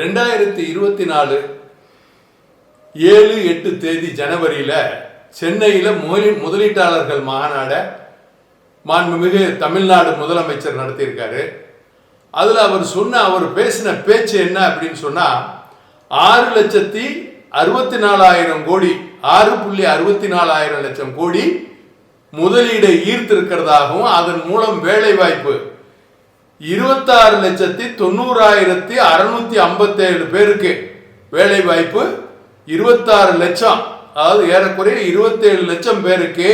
ரெண்டாயிரத்தி இருபத்தி நாலு ஏழு எட்டு தேதி ஜனவரியில் சென்னையில் முதலீ முதலீட்டாளர்கள் மாநாடை மாண்புமிகு தமிழ்நாடு முதலமைச்சர் நடத்தியிருக்காரு. அதில் அவர் சொன்ன அவர் பேசின பேச்சு என்ன அப்படின்னு சொன்னால் ஆறு லட்சத்தி அறுபத்தி நாலாயிரம் கோடி ஆறு புள்ளி அறுபத்தி நாலாயிரம் லட்சம் கோடி முதலீடை ஈர்த்திருக்கிறதாகவும் அதன் மூலம் வேலை வாய்ப்பு இருபத்தாறு லட்சத்தி தொண்ணூறாயிரத்தி அறுநூத்தி ஐம்பத்தேழு பேருக்கு வேலை வாய்ப்பு இருபத்தாறு லட்சம். அதாவது ஏறக்குறைய இருபத்தேழு லட்சம் பேருக்கு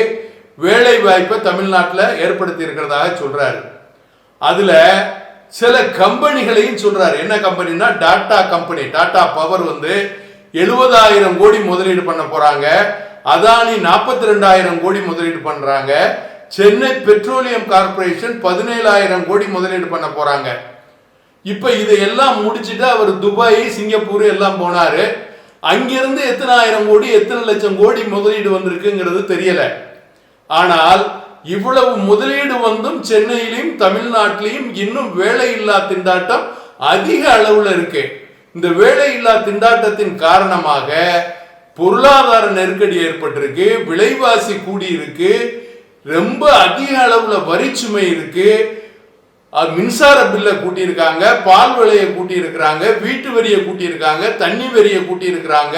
வேலை வாய்ப்பை தமிழ்நாட்டில் ஏற்படுத்தி இருக்கிறதாக சொல்றாரு. அதுல சில கம்பெனிகளையும் சொல்றாரு. என்ன கம்பெனினா டாடா கம்பெனி. டாடா பவர் வந்து எழுபதாயிரம் கோடி முதலீடு பண்ண போறாங்க. அதானி நாற்பத்தி ரெண்டாயிரம் கோடி முதலீடு பண்றாங்க. சென்னை பெட்ரோலியம் கார்பரேஷன் பதினேழாயிரம் கோடி முதலீடு பண்ண போறாங்க. இப்ப இதையெல்லாம் முடிச்சுட்டு அவர் துபாய் சிங்கப்பூர் எல்லாம் போனாரு. அங்கிருந்து எத்தனை ஆயிரம் கோடி எத்தனை லட்சம் கோடி முதலீடு வந்திருக்குங்கிறது தெரியல. ஆனால் இவ்வளவு முதலீடு வந்தும் சென்னையிலையும் தமிழ்நாட்டிலையும் இன்னும் வேலையில்லா திண்டாட்டம் அதிக அளவுல இருக்கு. இந்த வேலையில்லா திண்டாட்டத்தின் காரணமாக பொருளாதார நெருக்கடி ஏற்பட்டிருக்கு விலைவாசி கூடியிருக்கு. ரொம்ப அதிக அளவுல வரிச்சுமை இருக்கு. மின்சார பில்லை கூட்டியிருக்காங்க பால் விலையை கூட்டியிருக்கிறாங்க வீட்டு வரியை கூட்டியிருக்காங்க தண்ணி வரியை கூட்டியிருக்கிறாங்க.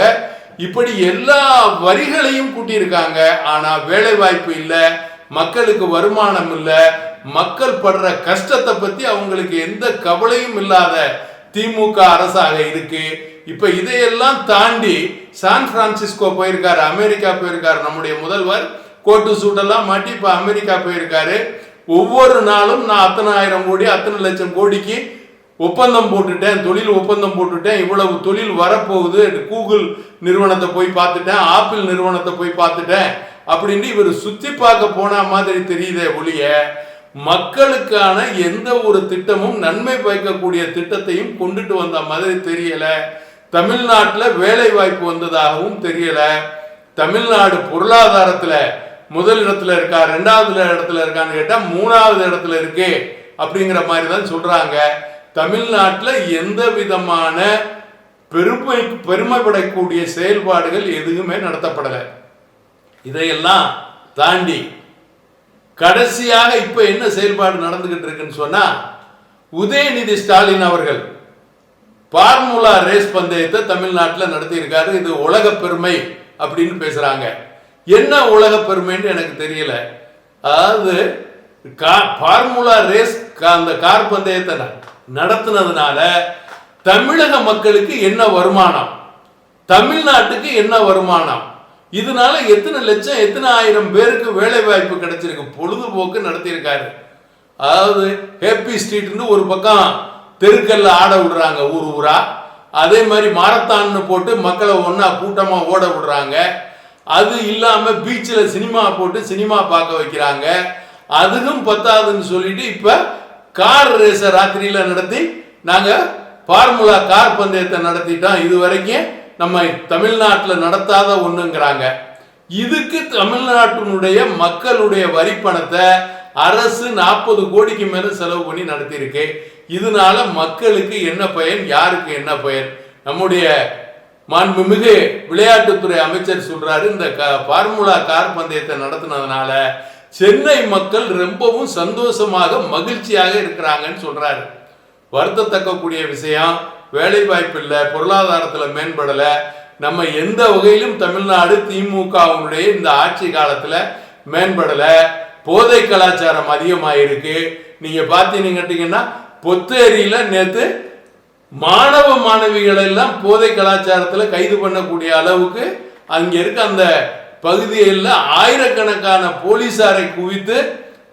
இப்படி எல்லா வரிகளையும் கூட்டியிருக்காங்க. ஆனால் வேலை வாய்ப்பு இல்லை மக்களுக்கு வருமானம் இல்லை மக்கள் படுற கஷ்டத்தை பற்றி அவங்களுக்கு எந்த கவலையும் இல்லாத திமுக அரசாக இருக்கு. இப்போ இதையெல்லாம் தாண்டி சான் பிரான்சிஸ்கோ போயிருக்காரு அமெரிக்கா போயிருக்காரு நம்முடைய முதல்வர். கோட்டு சூட்டெல்லாம் மாட்டி இப்போ அமெரிக்கா போயிருக்காரு. ஒவ்வொரு நாளும் நான் அத்தனை ஆயிரம் கோடி அத்தனை லட்சம் கோடிக்கு ஒப்பந்தம் போட்டுட்டேன் தொழில் ஒப்பந்தம் போட்டுட்டேன் இவ்வளவு தொழில் வரப்போகுது. கூகுள் நிறுவனத்தை போய் பார்த்துட்டேன் ஆப்பிள் நிறுவனத்தை போய் பார்த்துட்டேன் அப்படின்னு இவர் சுற்றி பார்க்க போன மாதிரி தெரியுதே ஒழிய மக்களுக்கான எந்த ஒரு திட்டமும் நன்மை பயக்கக்கூடிய திட்டத்தையும் கொண்டுட்டு வந்த மாதிரி தெரியல. தமிழ்நாட்டில் வேலை வாய்ப்பு வந்ததாகவும் தெரியல. தமிழ்நாடு பொருளாதாரத்தில் முதல் இடத்துல இருக்கா ரெண்டாவது இடத்துல இருக்கான்னு கேட்டால் மூணாவது இடத்துல இருக்கு அப்படிங்கிற மாதிரி தான் சொல்கிறாங்க தமிழ்நாட்டில் எந்த விதமான பெருமை பெருமைப்படக்கூடிய செயல்பாடுகள் எதுவுமே நடத்தப்படலை. இதையெல்லாம் தாண்டி கடைசியாக இப்போ என்ன செயல்பாடு நடந்துகிட்டு இருக்குன்னு சொன்னால் உதயநிதி ஸ்டாலின் அவர்கள் பார்முலா ரேஸ் பந்தயத்தை தமிழ்நாட்டில் நடத்தியிருக்காரு. இது உலக பெருமை அப்படின்னு பேசுகிறாங்க என்ன உலக பெருமைன்னு எனக்கு தெரியல. அதாவது ஃபார்முலா ரேஸ் அந்த கார் பந்தயத்தை ந- தமிழக மக்களுக்கு என்ன வருமானம்? தமிழ்நாட்டுக்கு என்ன வருமானம்? இதனால எத்தனை லட்சம் எத்தனை ஆயிரம் பேருக்கு வேலை வாய்ப்பு கிடைச்சிருக்கு? பொழுதுபோக்கு நடத்தியிருக்காரு. அதாவது ஹேப்பி ஸ்ட்ரீட்னு ஒரு பக்கம் தெருக்கல்ல ஆட விடுறாங்க ஊர் ஊரா. அதே மாதிரி மாரத்தான்னு போட்டு மக்களை ஒன்றா கூட்டமாக ஓட விடுறாங்க. அது இல்லாமல் பீச்சில் சினிமா போட்டு சினிமா பார்க்க வைக்கிறாங்க. அதுவும் பத்தாதுன்னு சொல்லிட்டு இப்போ கார் ரேஸை ராத்திரியில் நடத்தி நாங்கள் ஃபார்முலா கார் பந்தயத்தை நடத்திட்டோம். இது வரைக்கும் நம்ம தமிழ்நாட்டில் நடத்தாத ஒண்ணுங்கிறாங்க. இதுக்கு தமிழ்நாட்டினுடைய மக்களுடைய வரி பணத்தை அரசு நாற்பது கோடிக்கு மேல செலவு பண்ணி நடத்தியிருக்கு. இதனால மக்களுக்கு என்ன பயன் யாருக்கு என்ன பயன்? நம்முடைய மாண்புமிகு விளையாட்டுத்துறை அமைச்சர் சொல்றாரு இந்த க- ஃபார்முலா கார் பந்தயத்தை நடத்தினதுனால சென்னை மக்கள் ரொம்பவும் சந்தோஷமாக மகிழ்ச்சியாக இருக்கிறாங்கன்னு சொல்றாரு. வருத்தத்தக்கக்கூடிய விஷயம் வேலை வாய்ப்பு இல்லை பொருளாதாரத்தில் மேம்படலை நம்ம எந்த வகையிலும் தமிழ்நாடு திமுகவினுடைய இந்த ஆட்சி காலத்தில் மேம்படலை போதை கலாச்சாரம் அதிகமாக இருக்குது நீங்கள் நீங்க பார்த்தீங்கன்னா பொத்தேரியில் நேற்று மாணவ மாணவிகள் எல்லாம் போதை கலாச்சாரத்தில் கைது பண்ணக்கூடிய அளவுக்கு அங்கே இருக்க அந்த பகுதியில் ஆயிரக்கணக்கான போலீசாரை குவித்து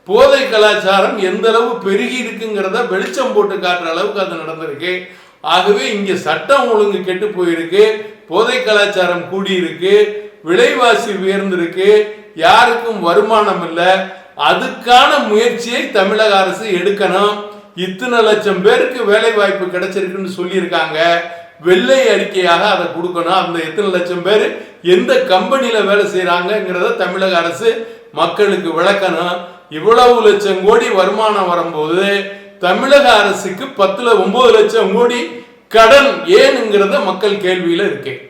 போதை கலாச்சாரம் எந்த அளவு பெருகி இருக்குங்கிறத வெளிச்சம் போட்டு காட்டுற அளவுக்கு அது நடந்திருக்கு. ஆகவே இங்கே சட்டம் ஒழுங்கு கெட்டு போயிருக்கு போதை கலாச்சாரம் கூடியிருக்கு விலைவாசி உயர்ந்திருக்கு யாருக்கும் வருமானம் இல்லை அதுக்கான முயற்சியை தமிழக அரசு எடுக்கணும். இத்தனை லட்சம் பேருக்கு வேலை வாய்ப்பு கிடைச்சிருக்குன்னு சொல்லியிருக்காங்க. வெள்ளை அறிக்கையாக அதை கொடுக்கணும். அந்த எத்தனை லட்சம் பேர் எந்த கம்பெனியில் வேலை செய்கிறாங்கங்கிறத தமிழக அரசு மக்களுக்கு விளக்கணும். இவ்வளவு லட்சம் கோடி வருமானம் வரும்போது தமிழக அரசுக்கு பத்துல ஒன்பது லட்சம் கோடி கடன் ஏனுங்கிறத மக்கள் கேள்வியில் இருக்கேன்